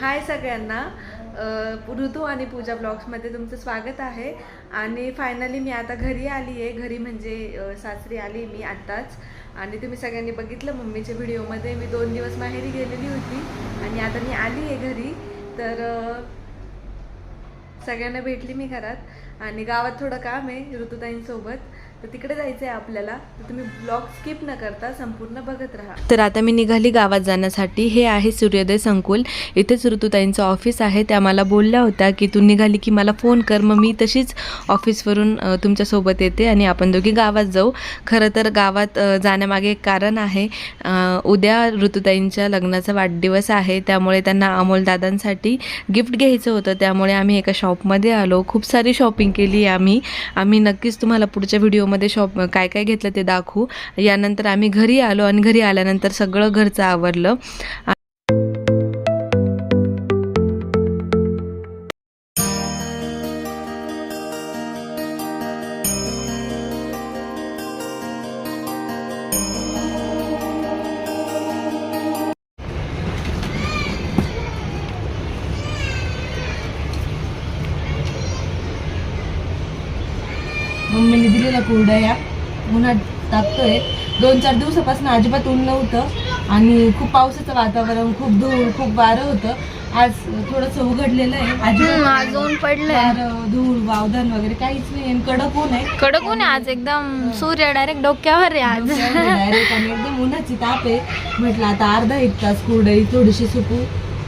हाय सगळ्यांना. ऋतू आणि पूजा ब्लॉग्समध्ये तुमचं स्वागत आहे. आणि फायनली मी आता घरी आली आहे घरी म्हणजे सासरी आली मी आत्ताच. आणि तुम्ही सगळ्यांनी बघितलं मम्मीच्या व्हिडिओमध्ये. मी दोन दिवस माहेरी गेलेली होती. आणि आता मी आली आहे घरी. तर सगळ्यांना भेटली मी घरात. आणि गावात थोडं काम आहे ऋतुताईंसोबत. तर तिकडे जायचं आहे आपल्याला. तर तुम्ही ब्लॉग स्किप न करता संपूर्ण बघत राहा. तर आता मी निघाली गावात जाण्यासाठी. हे आहे सूर्योदय संकुल. इथेच ऋतुताईंचं ऑफिस आहे. त्या मला बोलल्या होत्या की तू निघाली की मला फोन कर. मग मी तशीच ऑफिसवरून तुमच्यासोबत येते आणि आपण दोघी गावात जाऊ. खरं तर गावात जाण्यामागे एक कारण आहे. उद्या ऋतुताईंच्या लग्नाचा वाढदिवस आहे. त्यामुळे त्यांना अमोलदादांसाठी गिफ्ट घ्यायचं होतं. त्यामुळे आम्ही एका शॉपमध्ये आलो. खूप सारी शॉपिंग केली आम्ही. आम्ही नक्कीच तुम्हाला पुढच्या व्हिडिओ व्हिडिओमध्ये शॉप काय काय घेतलं ते दाखवू. यानंतर आम्ही घरी आलो आणि घरी आल्यानंतर सगळं घरचं आवरलं. मम्मीने दिलेला कुरडया. उन्हात टाकतोय दोन चार दिवसापासून अजिबात ऊन नव्हतं. आणि खूप पावसाचं वातावरण खूप धूळ खूप वारं होतं. आज थोडस उघडलेलं आहे. आज ऊन पडलंय. वारं, धूळ वावधन वगैरे काहीच नाही. आणि कडक ऊन आहे. कडक ऊन आहे. आज एकदम सूर्य डायरेक्ट डोक्यावर आहे आज. डायरेक्ट आणि एकदम उन्हाची ताप आहे. म्हटलं आता अर्धा एक तास कुरडई थोडीशी सुकू.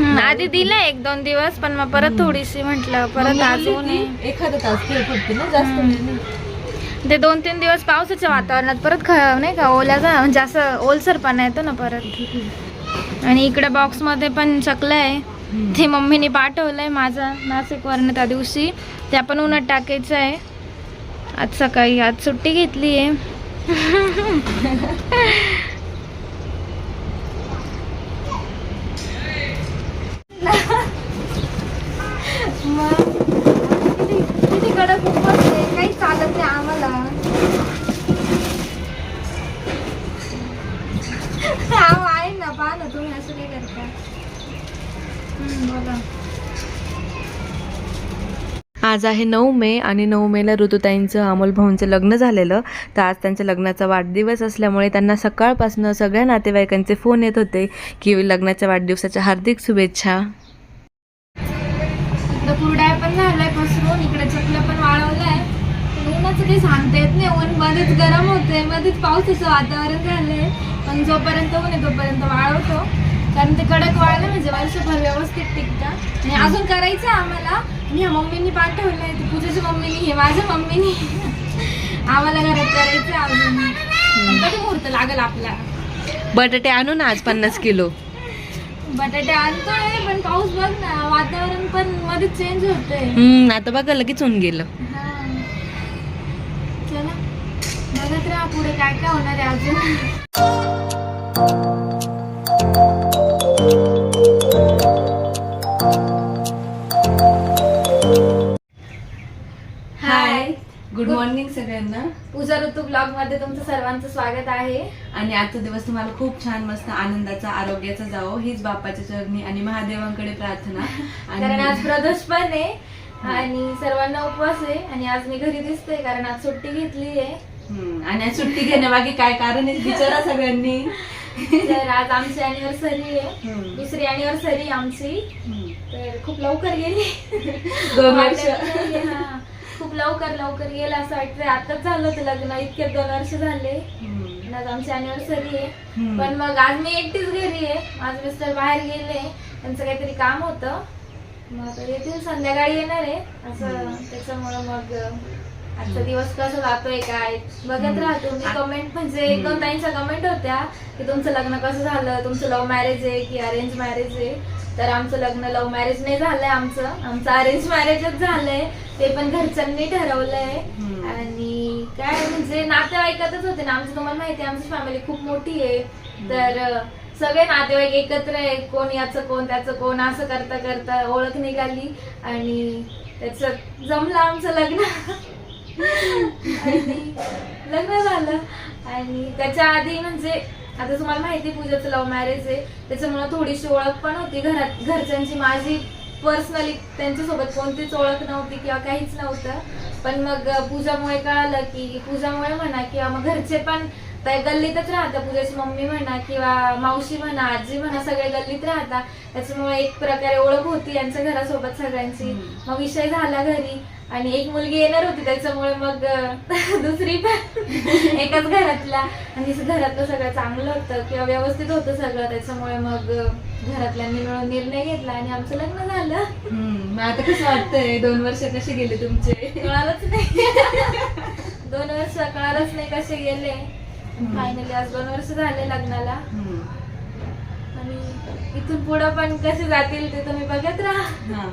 आधी दिलंय एक दोन दिवस पण मग परत थोडीशी म्हंटल परत मम्मी आज बोलली ऊन की आहे. एखादा तास खेळ फक्त ना जास्त हम्म. वेळ नाही. ते दोन तीन दिवस पावसाच्या वातावरणात परत ख नाही का ओल्याचा म्हणजे असं ओलसरपणा येतो ना परत. आणि इकडे बॉक्समध्ये पण चकलं आहे हम्म. ते मम्मीने पाठवलंय माझं नाशिक वरनं त्या दिवशी. ते आपण उन्हात टाकायचं आहे. आज सकाळी आज सुट्टी घेतली आहे मग किती किती कडक उपवास आहे काही चालत नाही आम्हाला अहो, आहे ना पहा ना तुम्ही असं काय करता. हम्म, बोला. आज आहे नऊ मे आणि नऊ मेला ऋतुताईंचं अमोल भाऊंचं लग्न झालेलं. तर आज त्यांच्या लग्नाचा वाढदिवस असल्यामुळे त्यांना सकाळपासून सगळ्या नातेवाईकांचे फोन येत होते की लग्नाच्या वाढदिवसाच्या हार्दिक शुभेच्छा. पण झालाय पसरून इकडे चकलं पण वाळवलंय. काही सांगता येत नाही. ऊन मध्येच गरम होते मध्येच पावसाचं वातावरण झालंय. पण जोपर्यंत ऊन आहे तोपर्यंत वाळवतो कारण ते कडक वाळलं म्हणजे वर्षभर व्यवस्थित टिकतं. आणि अजून करायचं आहे आम्हाला. आणि ह्या मम्मीनी पाठवलंय ती पूजेची मम्मीनी हे माझ्या मम्मीनी. आम्हाला घरात करायचं आहे अजून. कधी मुहूर्त लागेल आपला बटाटे आणू ना आज पन्नास किलो. बटाटे आणतोय पण पाऊस बघ ना. वातावरण पण मध्ये चेंज होतंय. आता बघा लगेच होऊन गेलं हा. चला बघत राहा पुढे काय काय होणार आहे अजून? हाय गुड मॉर्निंग सगळ्यांना. पूजा ऋतू ब्लॉगमध्ये तुमचं सर्वांचं स्वागत आहे. आणि आजचा दिवस तुम्हाला खूप छान मस्त आनंदाचा आरोग्याचा जावो. हीच बाप्पाच्या चरणी आणि महादेवांकडे प्रार्थना. कारण आज प्रदोष पण आहे. आणि सर्वांना उपवास आहे. आणि आज मी घरी दिसते कारण आज सुट्टी घेतली आहे. आणि आज सुट्टी घेण्यामागे काय कारण आहे? विचारा सगळ्यांनी. तर आज आमची अॅनिव्हर्सरी आहे. हम्म. दुसरी अॅनिव्हर्सरी आमची. हम्म. तर खूप लवकर गेली. दोन वर्ष. हा. खूप लवकर लवकर गेलं असं वाटतंय. आताच झालं होतं लग्न. इतक्यात दोन वर्ष झाले. हम्म. आणि आज आमची अॅनिव्हर्सरी आहे. हम्म. पण मग आज मी एकटीच घरी आहे. माझे मिस्टर बाहेर गेले. त्यांचं काहीतरी काम होतं. मग आता येतील संध्याकाळी येणार आहे. असं त्याच्यामुळं मग आजचा दिवस कसा जातोय काय? बघत राहतो मी कमेंट म्हणजे एक दोन ताईंच्या कमेंट होत्या की तुमचं लग्न कसं झालं? तुमचं लव्ह मॅरेज आहे की अरेंज मॅरेज आहे? तर आमचं लग्न लव्ह मॅरेज नाही झालंय आमचं. आमचं अरेंज मॅरेजच झालंय. ते पण घरच्यांनी ठरवलंय. आणि काय म्हणजे नातेवाईकातच होते ना. आमचं तुम्हाला माहिती आहे आमची फॅमिली खूप मोठी आहे. तर सगळे नातेवाईक एकत्र आहे. कोण याचं कोण त्याचं कोण असं करता करता ओळख निघाली. आणि त्याचं जमलं आमचं लग्न. आणि लग्न झालं. आणि त्याच्या आधी म्हणजे आता तुम्हाला माहिती आहे पूजाचं लव्ह मॅरेज आहे. त्याच्यामुळे थोडीशी ओळख पण होती. घरात घरच्यांची माझी पर्सनली त्यांच्यासोबत कोणतीच ओळख नव्हती किंवा काहीच नव्हतं. पण मग पूजामुळे कळालं की पूजामुळे म्हणा किंवा मग घरचे पण त्या गल्लीतच राहतात पूजाची मम्मी म्हणा किंवा मावशी म्हणा आजी म्हणा सगळे गल्लीत राहतात. त्याच्यामुळे एक प्रकारे ओळख होती यांच्या घरासोबत सगळ्यांची. मग विषय झाला घरी आणि एक मुलगी येणार होती. त्याच्यामुळे मग दुसरी पण एकाच घरातला आणि घरातलं सगळं चांगलं होतं किंवा व्यवस्थित होतं सगळं. त्याच्यामुळे मग घरातल्यांनी मिळून निर्णय घेतला आणि आमचं लग्न झालं. मग आता कसं वाटतंय? दोन वर्ष कसे गेले तुमचे? कळालंच नाही. दोन वर्ष कळालंच नाही कसे गेले. फायनली आज दोन वर्ष झाले लग्नाला. आणि इथून पुढं पण कसे जातील ते तुम्ही बघत राहा.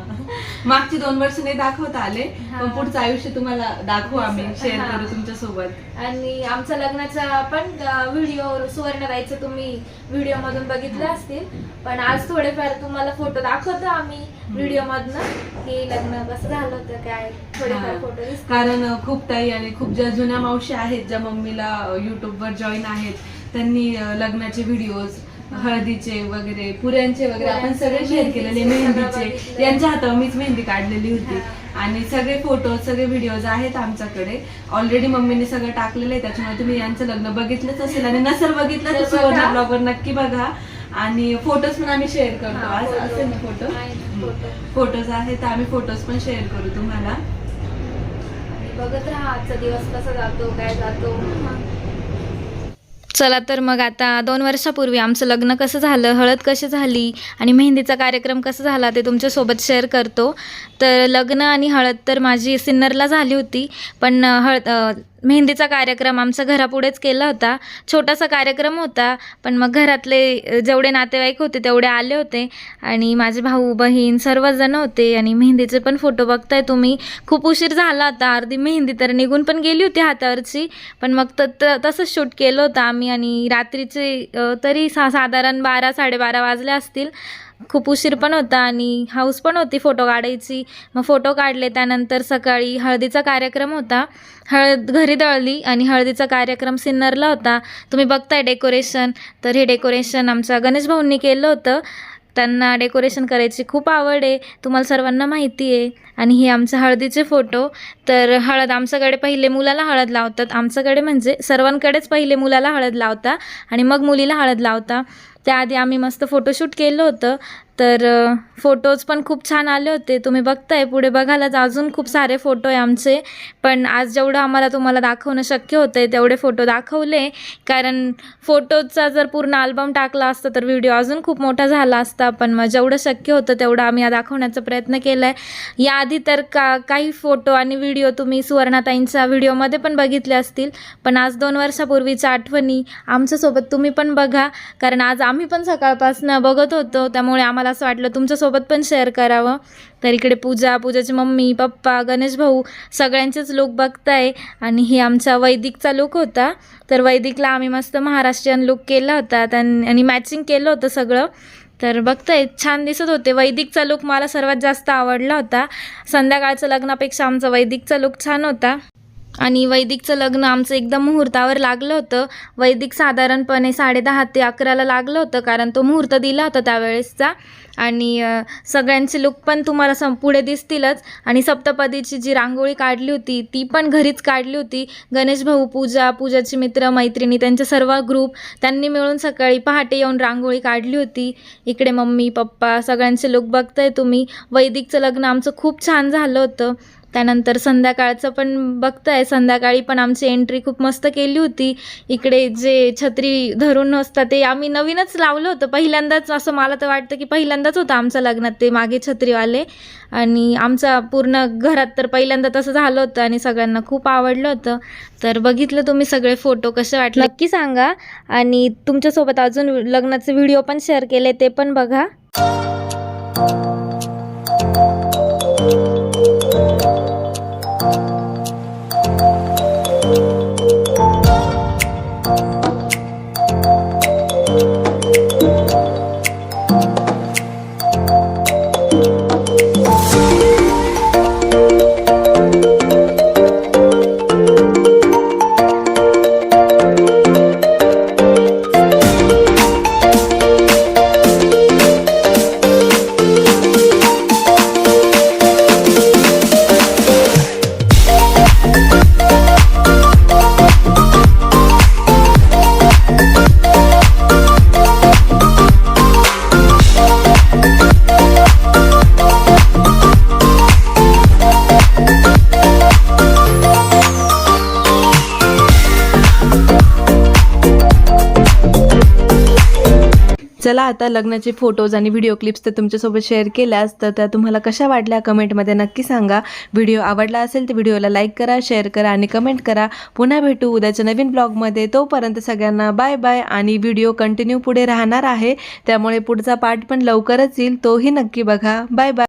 मागची दोन वर्ष नाही दाखवता आले. पण पुढचं आयुष्य तुम्हाला दाखवू आम्ही शेअर. करू तुमच्यासोबत आणि आमच्या लग्नाचा पण व्हिडिओ सुवर्णताईचं तुम्ही व्हिडिओ मधून बघितलं असतील पण आज थोडेफार तुम्हाला फोटो दाखवतो आम्ही व्हिडिओ मधनं की लग्न कसं झालं होतं काय थोडेफार. फोटो कारण खूप ताई आणि खूप ज्या जुन्या मावशी आहेत ज्या मम्मीला युट्यूब वर जॉईन आहेत त्यांनी लग्नाचे व्हिडिओज हळदीचे वगैरे पुऱ्यांचे वगैरे आपण सगळे शेअर केलेले मेहंदीचे. यांच्या हातावर मीच मेहंदी काढलेली होती. आणि सगळे फोटो सगळे व्हिडिओज आहेत आमच्याकडे ऑलरेडी मम्मीने सगळं टाकलेलं आहे त्याच्यामुळे तुम्ही यांचं लग्न बघितलंच असेल आणि नसेल बघितलं तर सुवर्ण. ब्लॉगवर नक्की बघा आणि फोटोज पण आम्ही शेअर करतो. आज. असेल ना फोटो. फोटोज आहेत आम्ही फोटोज पण शेअर करू तुम्हाला. आणि बघत राहा आजचा दिवस कसा जातो काय जातो. चला तर मग आता दोन वर्षापूर्वी आमचं लग्न कसं झालं हळद कशी झाली आणि मेहंदीचा कार्यक्रम कसा झाला ते तुमच्यासोबत शेअर करतो. तर लग्न आणि हळद तर माझी सिन्नरला झाली होती पण हळद मेहंदीचा कार्यक्रम आमचा घरापुढेच केला होता. छोटासा कार्यक्रम होता पण मग घरातले जेवढे नातेवाईक होते तेवढे आले होते. आणि माझे भाऊ बहीण सर्वजण होते आणि मेहंदीचे पण फोटो बघताय तुम्ही. खूप उशीर झाला होता अर्धी मेहंदी तर निघून पण गेली होती हातावरची. पण मग त तसंच शूट केलं होतं आम्ही आणि रात्रीचे तरी सा साधारण बारा साडेबारा वाजले असतील. खूप उशीर पण होता आणि हाऊस पण होती फोटो काढायची. मग फोटो काढले त्यानंतर सकाळी हळदीचा कार्यक्रम होता. हळद घरी दळली आणि हळदीचा कार्यक्रम सिन्नरला होता. तुम्ही बघताय डेकोरेशन. तर हे डेकोरेशन आमच्या गणेश भाऊंनी केलं होतं. त्यांना डेकोरेशन करायची खूप आवड आहे. तुम्हाला सर्वांना माहिती आहे. आणि हे आमचं हळदीचे फोटो. तर हळद आमच्याकडे पहिले मुलाला हळद लावतात. आमच्याकडे म्हणजे सर्वांकडेच पहिले मुलाला हळद लावता आणि मग मुलीला हळद लावता. त्याआधी आम्ही मस्त फोटोशूट केलं होतं. तर फोटोज पण खूप छान आले होते. तुम्ही बघताय पुढे बघायलाच अजून खूप सारे फोटो आहे आमचे. पण आज जेवढं आम्हाला तुम्हाला दाखवणं शक्य होतं आहे तेवढे फोटो दाखवले. कारण फोटोचा जर पूर्ण अल्बम टाकला असता तर व्हिडिओ अजून खूप मोठा झाला असता. पण मग जेवढं शक्य होतं तेवढं आम्ही या दाखवण्याचा प्रयत्न केला आहे याआधी तर का काही फोटो आणि व्हिडिओ तुम्ही सुवर्णाताईंच्या व्हिडिओमध्ये पण बघितले असतील. पण आज दोन वर्षापूर्वीच्या आठवणी. आमच्यासोबत तुम्ही पण बघा. कारण आज आम आम्ही पण सकाळपासनं बघत होतो. त्यामुळे आम्हाला असं वाटलं तुमच्यासोबत पण शेअर करावं. तर इकडे पूजा पूजाची मम्मी पप्पा गणेश भाऊ सगळ्यांचेच लोक बघताय. आणि हे आमचा वैदिकचा लुक होता. तर वैदिकला आम्ही मस्त महाराष्ट्रीयन लुक केला होता. त्यां- आणि मॅचिंग केलं होतं सगळं. तर बघताय छान दिसत होते. वैदिकचा लुक मला सर्वात जास्त आवडला होता. संध्याकाळचं लग्नापेक्षा आमचा वैदिकचा लुक छान होता. आणि वैदिकचं लग्न आमचं एकदम मुहूर्तावर लागलं होतं. वैदिक साधारणपणे साडेदहा ते अकराला लागलं होतं कारण तो मुहूर्त दिला होता त्यावेळेसचा. आणि सगळ्यांचे लुक पण तुम्हाला सं पुढे दिसतीलच. आणि सप्तपदीची जी रांगोळी काढली होती ती पण घरीच काढली होती. गणेश भाऊ पूजा पूजाची मित्र मैत्रिणी त्यांचे सर्व ग्रुप त्यांनी मिळून सकाळी पहाटे येऊन रांगोळी काढली होती. इकडे मम्मी पप्पा सगळ्यांचे लुक बघताय तुम्ही. वैदिकचं लग्न आमचं खूप छान झालं होतं. त्यानंतर संध्याकाळचं पण बघताय. संध्याकाळी पण आमची एंट्री खूप मस्त केली होती. इकडे जे छत्री धरून असतात ते आम्ही नवीनच लावलं होतं. पहिल्यांदाच असं मला तर वाटतं की पहिल्यांदाच होतं आमच्या लग्नात ते मागे छत्रीवाले आणि आमचा पूर्ण घरात तर पहिल्यांदा तसं झालं होतं आणि सगळ्यांना खूप आवडलं होतं. तर बघितलं तुम्ही सगळे फोटो कसे वाटले? नक्की सांगा. आणि तुमच्यासोबत अजून लग्नाचे व्हिडिओ पण शेअर केले ते पण बघा. चला आता लग्नाचे फोटोज आणि व्हिडिओ क्लिप्स तर तुमच्यासोबत शेअर केल्यास तर त्या तुम्हाला कशा वाटल्या कमेंटमध्ये नक्की सांगा. व्हिडिओ आवडला असेल तर व्हिडिओला लाईक करा शेअर करा आणि कमेंट करा. पुन्हा भेटू उद्याच्या नवीन ब्लॉगमध्ये तोपर्यंत सगळ्यांना बाय बाय आणि व्हिडिओ कंटिन्यू पुढे राहणार आहे. त्यामुळे पुढचा पार्ट पण लवकरच येईल. तोही नक्की बघा. Bye bye